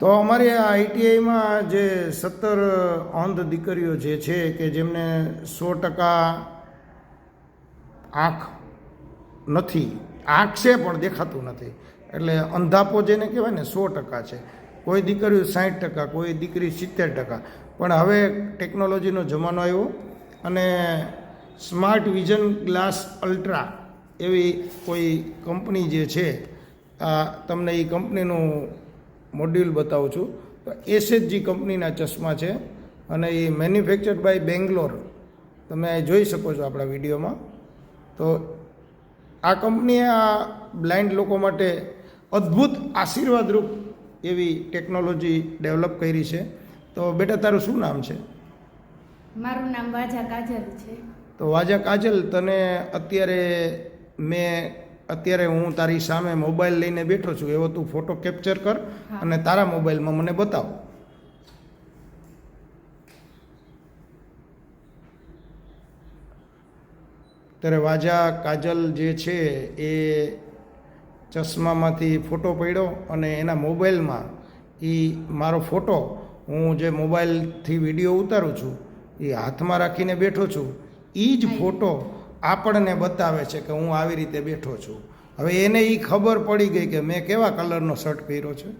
તો અમારી આ આઈટીઆઈમાં જે સત્તર અંધ દીકરીઓ જે છે કે જેમને સો ટકા આંખ નથી, આંખ છે પણ દેખાતું નથી, એટલે અંધાપો જેને કહેવાય ને સો ટકા છે. કોઈ દીકરીઓ સાઠ ટકા, કોઈ દીકરી સિત્તેર ટકા. પણ હવે ટેકનોલોજીનો જમાનો આવ્યો અને સ્માર્ટ વિઝન ગ્લાસ અલ્ટ્રા એવી કોઈ કંપની જે છે, આ તમને એ કંપનીનું મોડ્યુલ બતાવું છું. તો એસએચજી કંપનીના ચશ્મા છે અને એ મેન્યુફેક્ચર્ડ બાય બેંગ્લોર તમે જોઈ શકો છો આપણા વિડીયોમાં. તો આ કંપનીએ આ બ્લાઇન્ડ લોકો માટે અદ્ભુત આશીર્વાદરૂપ એવી ટેકનોલોજી ડેવલપ કરી છે. તો બેટા તારું શું નામ છે? મારું નામ વાજા કાજલ છે. તો વાજા કાજલ તને અત્યારે મેં અત્યારે હું તારી સામે મોબાઈલ લઈને બેઠો છું એવો તું ફોટો કેપ્ચર કર અને તારા મોબાઈલમાં મને બતાવ. ત્યારે વાજા કાજલ જે છે એ ચશ્મામાંથી ફોટો પડ્યો અને એના મોબાઈલમાં એ મારો ફોટો હું જે મોબાઈલથી વીડિયો ઉતારું છું એ હાથમાં રાખીને બેઠો છું. એ જ ફોટો આપણને બતાવે છે કે હું આવી રીતે બેઠો છું. હવે એને એ ખબર પડી ગઈ કે મેં કેવા કલરનો શર્ટ પહેર્યો છે?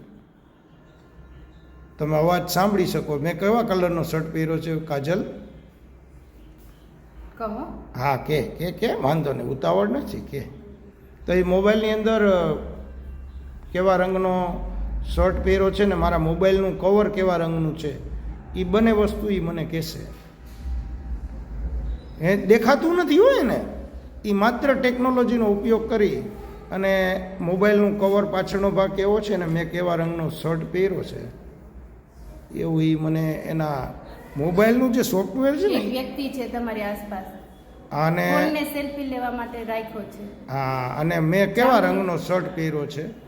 તમે અવાજ સાંભળી શકો. મેં કેવા કલરનો શર્ટ પહેર્યો છે કાજલ? હા કે કે કે વાંધો નહીં ઉતાવળ નથી કે. તો એ મોબાઈલની અંદર કેવા રંગનો શર્ટ પહેર્યો છે ને મારા મોબાઈલનું કવર કેવા રંગનું છે એ બંને વસ્તુ એ મને કહેશે. એ દેખાતું નથી હોય ને. એ માત્ર ટેકનોલોજીનો ઉપયોગ કરી અને મોબાઈલનું કવર પાછળનો ભાગ કેવો છે ને મેં કેવા રંગનો શર્ટ પહેર્યો છે. એવું એ મને એના મોબાઈલનું જે સોફ્ટવેર છે ને વ્યક્તિ છે તમારી આસપાસ. અને સેલ્ફી લેવા માટે રાખ્યો છે. હા અને મેં કેવા રંગનો શર્ટ પહેર્યો છે?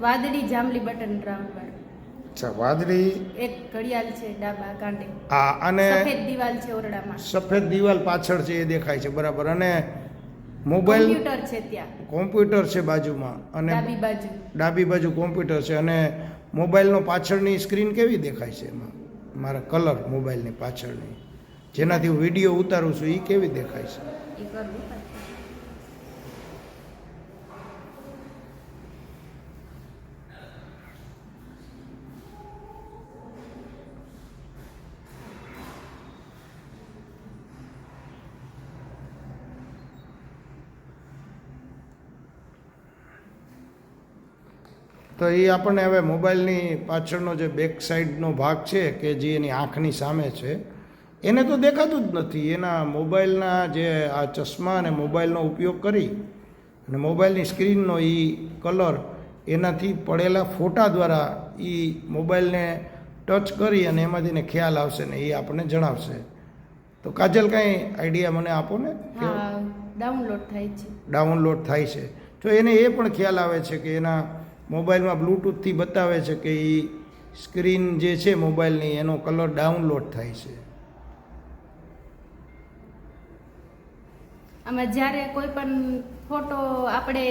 વાદળી જાંબલી બટન વાળો અચ્છા વાદળી? એક ઘડિયાળ છે ડાબા કાંડે હા અને સફેદ દિવાલ છે ઓરડામાં. સફેદ દીવાલ પાછળ છે એ દેખાય છે બરાબર. અને મોબાઈલ કોમ્પ્યુટર છે ત્યાં. કોમ્પ્યુટર છે બાજુમાં. અને ડાબી બાજુ. ડાબી બાજુ કોમ્પ્યુટર છે. અને મોબાઈલનો પાછળની સ્ક્રીન કેવી દેખાય છે એમાં? મારા કલર મોબાઈલની પાછળની. જેનાથી હું વીડિયો ઉતારું છું એ કેવી દેખાય છે? તો એ આપણને હવે મોબાઈલની પાછળનો જે બેક સાઈડનો ભાગ છે કે જે એની આંખની સામે છે એને તો દેખાતું જ નથી. એના મોબાઈલના જે આ ચશ્મા અને મોબાઈલનો ઉપયોગ કરી અને મોબાઈલની સ્ક્રીનનો એ કલર એનાથી પડેલા ફોટા દ્વારા એ મોબાઈલને ટચ કરી અને એમાંથી એને ખ્યાલ આવશે ને એ આપણને જણાવશે. તો કાજલ કાંઈ આઈડિયા મને આપો ને? ડાઉનલોડ થાય છે. ડાઉનલોડ થાય છે. તો એને એ પણ ખ્યાલ આવે છે કે એના મોબાઈલમાં બ્લૂટૂથથી બતાવે છે કે એ સ્ક્રીન જે છે મોબાઈલની એનો કલર ડાઉનલોડ થાય છે. આમાં જ્યારે કોઈ પણ ફોટો આપણે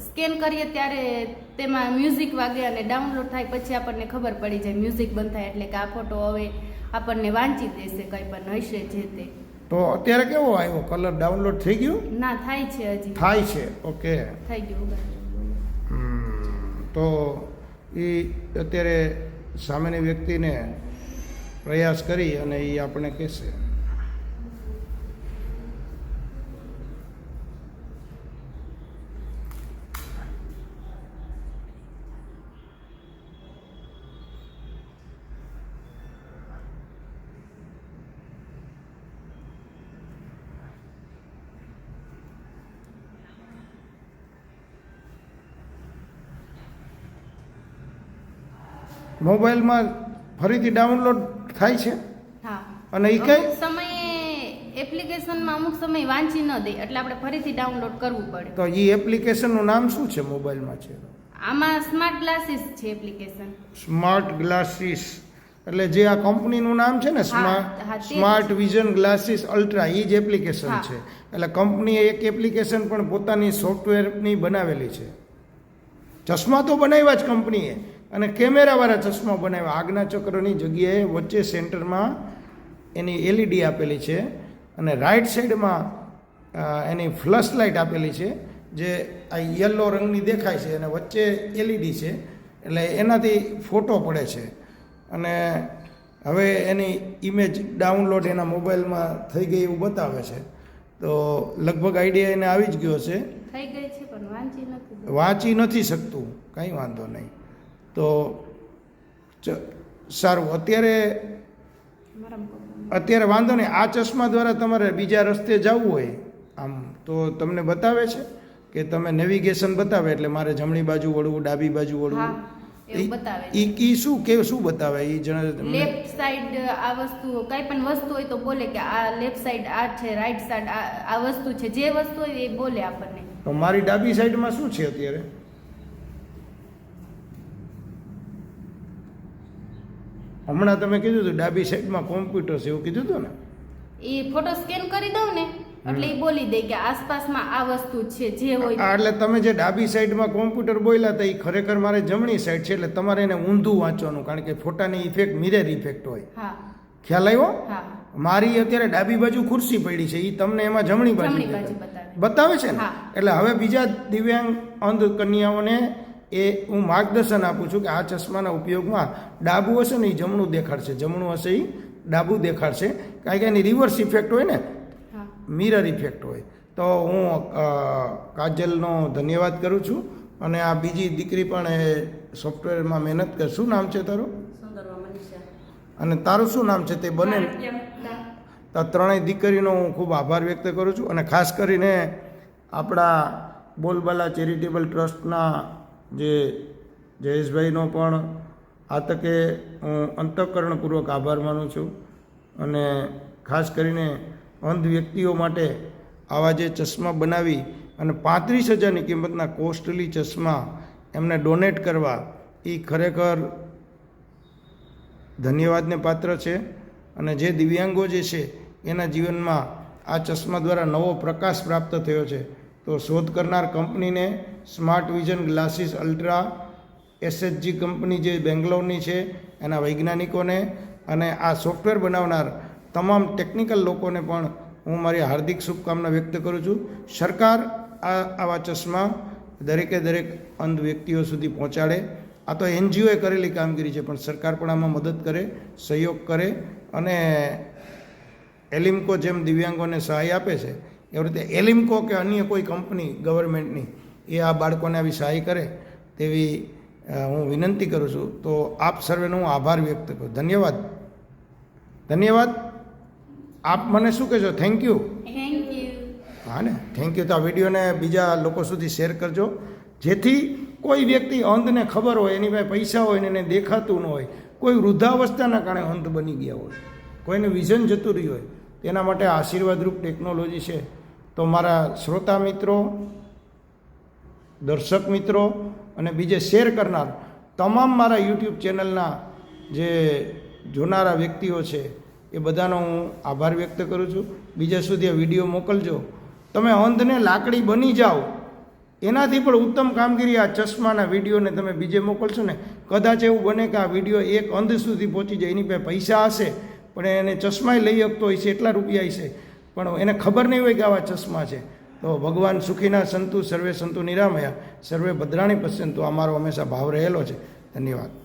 સ્કેન કરીએ ત્યારે તેમાં મ્યુઝિક વાગે અને ડાઉનલોડ થાય પછી આપણને ખબર પડી જાય મ્યુઝિક બંધ થાય એટલે કે આ ફોટો હવે આપણને વાંચી દેશે કંઈ પણ હશે જે તે. તો અત્યારે કેવો આવ્યો? કલર ડાઉનલોડ થઈ ગયું? ના થાય છે હજી. થાય છે ઓકે. થઈ ગયું હમ, તો એ અત્યારે સામેની વ્યક્તિને પ્રયાસ કરી અને એ આપણે કહેશે. મોબાઈલમાં ફરીથી ડાઉનલોડ થાય છે? અને એ કઈ? સમયે એપ્લિકેશનમાં અમુક સમય વાંચી ન દે એટલે આપણે ફરીથી ડાઉનલોડ કરવું પડે. તો એ એપ્લિકેશનનું નામ શું છે મોબાઈલમાં છે? આમાં સ્માર્ટ ગ્લાસીસ છે એપ્લિકેશન. Smart glasses. એટલે જે આ કંપનીનું નામ છે ને smart. Smart vision glasses ultra એ જ એપ્લિકેશન છે. એટલે કંપનીએ એક એપ્લિકેશન પણ પોતાની સોફ્ટવેરની બનાવેલી છે. ચશ્મા તો બનાવ્યા જ કંપનીએ. અને કેમેરાવાળા ચશ્મા બનાવ્યા. આગના ચક્રની જગ્યાએ વચ્ચે સેન્ટરમાં એની એલઈડી આપેલી છે અને રાઈટ સાઈડમાં એની ફ્લશ લાઇટ આપેલી છે જે આ યલો રંગની દેખાય છે અને વચ્ચે એલઈડી છે એટલે એનાથી ફોટો પડે છે. અને હવે એની ઇમેજ ડાઉનલોડ એના મોબાઈલમાં થઈ ગઈ એવું બતાવે છે. તો લગભગ આઈડિયા એને આવી જ ગયો છે. થઈ ગઈ છે પણ વાંચી નથી વાંચી નથી શકતું. કંઈ વાંધો નહીં. તો સારું અત્યારે અત્યારે વાંધો નહીં. આ ચશ્મા દ્વારા તમારે બીજા રસ્તે જવું હોય આમ તો તમને બતાવે છે કે તમે નેવિગેશન બતાવે એટલે મારે જમણી બાજુ વળવું ડાબી બાજુ વળવું? ઈ શું કે શું બતાવે? ઈ જણા લેફ્ટ સાઈડ આ વસ્તુ કઈ પણ વસ્તુ હોય તો બોલે કે આ લેફ્ટ સાઈડ આ છે રાઈટ સાઈડ આ વસ્તુ છે. જે વસ્તુ હોય એ બોલે આપણને. તો મારી ડાબી સાઈડમાં શું છે અત્યારે? હમણાં તમે કીધું હતું ડાબી સાઈડમાં કોમ્પ્યુટર છે એવું કીધું હતું ને? એ ફોટો સ્કેન કરી દઉં ને એટલે એ બોલી દે કે આસપાસમાં આ વસ્તુ છે જે હોય એટલે તમે જે ડાબી સાઈડમાં કોમ્પ્યુટર બોલ્યા હતા એ ખરેખર મારે જમણી સાઈડ છે એટલે તમારે એને ઊંધું વાંચવાનું કારણ કે ફોટાની ઇફેક્ટ મિરર ઇફેક્ટ હોય. હા. ખ્યાલ આવ્યો? હા. મારી અત્યારે ડાબી બાજુ ખુરશી પડી છે એ તમને એમાં જમણી બાજુ બતાવે. છે ને? એટલે હવે બીજા દિવ્યાંગ અંધ કન્યાઓને એ હું માર્ગદર્શન આપું છું કે આ ચશ્માના ઉપયોગમાં ડાબું હશે ને એ જમણું દેખાડશે. જમણું હશે એ ડાબું દેખાડશે. કારણ કે એની રિવર્સ ઇફેક્ટ હોય ને મિરર ઇફેક્ટ હોય. તો હું કાજલનો ધન્યવાદ કરું છું અને આ બીજી દીકરી પણ એ સોફ્ટવેરમાં મહેનત કરે. શું નામ છે તારું? અને તારું શું નામ છે? તે બને તો ત્રણેય દીકરીનો હું ખૂબ આભાર વ્યક્ત કરું છું અને ખાસ કરીને આપણા બોલબાલા ચેરિટેબલ ટ્રસ્ટના જે જયેશભાઈનો પણ આ તકે હું અંતઃકરણપૂર્વક આભાર માનું છું અને ખાસ કરીને અંધ વ્યક્તિઓ માટે આવા જે ચશ્મા બનાવી અને પાંત્રીસ હજારની કિંમતના કોસ્ટલી ચશ્મા એમને ડોનેટ કરવા એ ખરેખર ધન્યવાદને પાત્ર છે. અને જે દિવ્યાંગો જે છે, એના જીવનમાં આ ચશ્મા દ્વારા નવો પ્રકાશ પ્રાપ્ત થયો છે. તો શોધ કરનાર કંપનીને smart vision glasses ultra SHG company જે બેંગ્લોરની છે, એના વૈજ્ઞાનિકોને અને આ સોફ્ટવેર બનાવનાર તમામ ટેકનિકલ લોકોને પણ હું મારી હાર્દિક શુભકામના વ્યક્ત કરું છું. સરકાર આ, આવા ચશ્મા દરેકે દરેક અંધ વ્યક્તિઓ સુધી પહોંચાડે. આ તો એનજીઓએ કરેલી કામગીરી છે, પણ સરકાર પણ આમાં મદદ કરે, સહયોગ કરે અને એલિમ્કો જેમ દિવ્યાંગોને સહાય આપે છે, એવી રીતે એલિમ્કો કે અન્ય કોઈ કંપની, ગવર્મેન્ટની એ આ બાળકોને આવી સહાય કરે તેવી હું વિનંતી કરું છું. તો આપ સર્વેનો હું આભાર વ્યક્ત કરું. ધન્યવાદ. ધન્યવાદ. આપ મને શું કહેશો? થેન્ક યુ હા ને? થેન્ક યુ તો આ વિડીયોને બીજા લોકો સુધી શેર કરજો. જેથી કોઈ વ્યક્તિ અંધને ખબર હોય એની પાસે પૈસા હોય ને એને દેખાતું ન હોય કોઈ વૃદ્ધાવસ્થાના કારણે અંધ બની ગયા હોય કોઈને વિઝન જતું રહ્યું હોય તેના માટે આશીર્વાદરૂપ ટેકનોલોજી છે. તો મારા શ્રોતા મિત્રો દર્શક મિત્રો અને બીજે શેર કરનાર તમામ મારા યુટ્યુબ ચેનલના જે જોનારા વ્યક્તિઓ છે, એ બધાનો હું આભાર વ્યક્ત કરું છું. બીજા સુધી આ વીડિયો મોકલજો. તમે અંધને લાકડી બની જાઓ. એનાથી પણ ઉત્તમ કામગીરી આ ચશ્માના વિડીયોને તમે બીજે મોકલશો ને, કદાચ એવું બને કે આ વીડિયો એક અંધ સુધી પહોંચી જાય, એની પાસે પૈસા હશે, પણ એને ચશ્માય લઈ શકતો હોય છે, એટલા રૂપિયા હશે. પણ એને ખબર નહીં હોય કે આવા ચશ્મા છે. તો ભગવાન સુખીના સંતુ, સર્વે સંતુ નિરામયા, સર્વે ભદ્રાણી પશ્યંતુ અમારો હંમેશા ભાવ રહેલો છે. ધન્યવાદ.